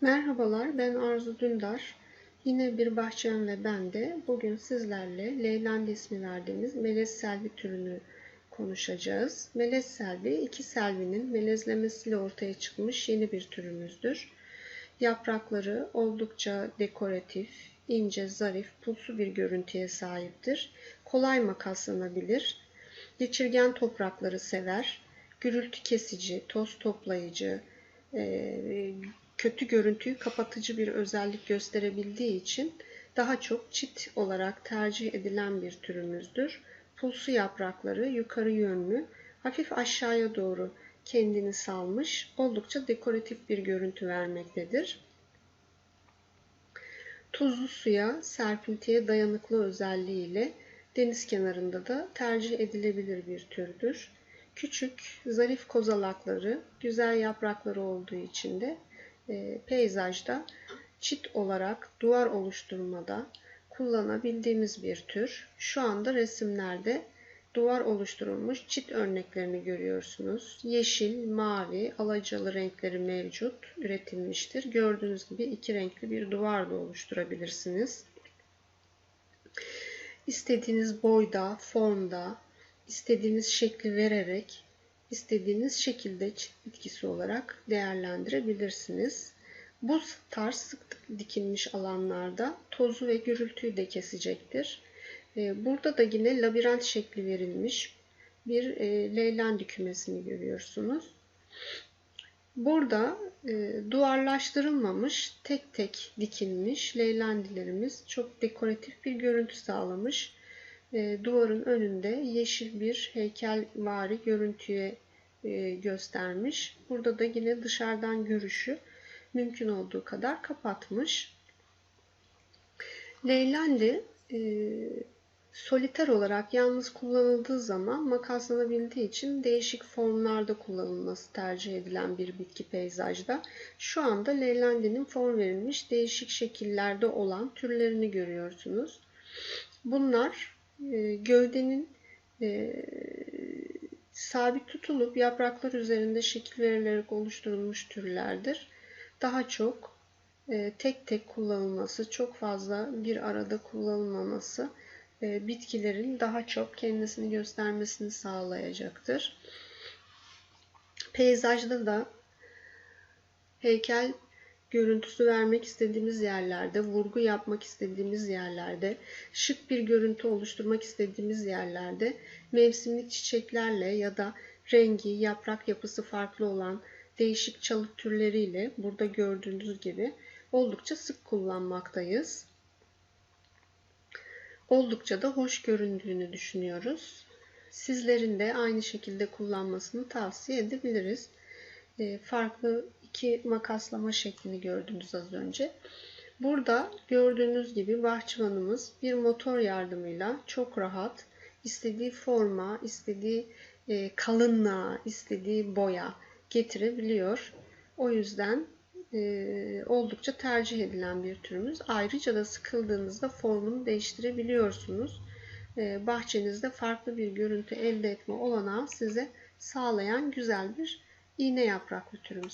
Merhabalar, ben Arzu Dündar. Yine bir bahçem ve ben de bugün sizlerle Leyland ismi verdiğimiz melez selvi türünü konuşacağız. Melez selvi, iki selvinin melezlemesiyle ortaya çıkmış yeni bir türümüzdür. Yaprakları oldukça dekoratif, ince, zarif, pulsu bir görüntüye sahiptir. Kolay makaslanabilir. Geçirgen toprakları sever. Gürültü kesici, toz toplayıcı, e, kötü görüntüyü kapatıcı bir özellik gösterebildiği için daha çok çit olarak tercih edilen bir türümüzdür. Pulsu yaprakları yukarı yönlü, hafif aşağıya doğru kendini salmış, oldukça dekoratif bir görüntü vermektedir. Tuzlu suya, serpintiye dayanıklı özelliğiyle deniz kenarında da tercih edilebilir bir türdür. Küçük, zarif kozalakları, güzel yaprakları olduğu için de e, peyzajda çit olarak duvar oluşturmada kullanabildiğimiz bir tür. Şu anda resimlerde duvar oluşturulmuş çit örneklerini görüyorsunuz. Yeşil, mavi, alacalı renkleri mevcut, üretilmiştir. Gördüğünüz gibi iki renkli bir duvar da oluşturabilirsiniz. İstediğiniz boyda, formda, istediğiniz şekli vererek istediğiniz şekilde bitkisi olarak değerlendirebilirsiniz. Bu tarz sık dikilmiş alanlarda tozu ve gürültüyü de kesecektir. Ee, burada da yine labirent şekli verilmiş bir e, leylendi kümesini görüyorsunuz. Burada e, duvarlaştırılmamış tek tek dikilmiş leylendilerimiz çok dekoratif bir görüntü sağlamış. E, duvarın önünde yeşil bir heykelvari görüntüye e, göstermiş. Burada da yine dışarıdan görüşü mümkün olduğu kadar kapatmış. Leylendi e, soliter olarak yalnız kullanıldığı zaman makaslanabildiği için değişik formlarda kullanılması tercih edilen bir bitki peyzajda. Şu anda leylendinin form verilmiş değişik şekillerde olan türlerini görüyorsunuz. Bunlar e, gövdenin e, sabit tutulup yapraklar üzerinde şekil verilerek oluşturulmuş türlerdir. Daha çok e, tek tek kullanılması, çok fazla bir arada kullanılmaması e, bitkilerin daha çok kendisini göstermesini sağlayacaktır. Peyzajda da heykel görüntüsü vermek istediğimiz yerlerde, vurgu yapmak istediğimiz yerlerde, şık bir görüntü oluşturmak istediğimiz yerlerde mevsimlik çiçeklerle ya da rengi, yaprak yapısı farklı olan değişik çalı türleriyle burada gördüğünüz gibi oldukça sık kullanmaktayız. Oldukça da hoş göründüğünü düşünüyoruz. Sizlerin de aynı şekilde kullanmasını tavsiye edebiliriz. Ee, farklı iki makaslama şeklini gördünüz az önce. Burada gördüğünüz gibi bahçıvanımız bir motor yardımıyla çok rahat istediği forma, istediği e, kalınlığa, istediği boya getirebiliyor. O yüzden e, oldukça tercih edilen bir türümüz. Ayrıca da sıkıldığınızda formunu değiştirebiliyorsunuz. E, bahçenizde farklı bir görüntü elde etme olanağı size sağlayan güzel bir iğne yapraklı türümüz.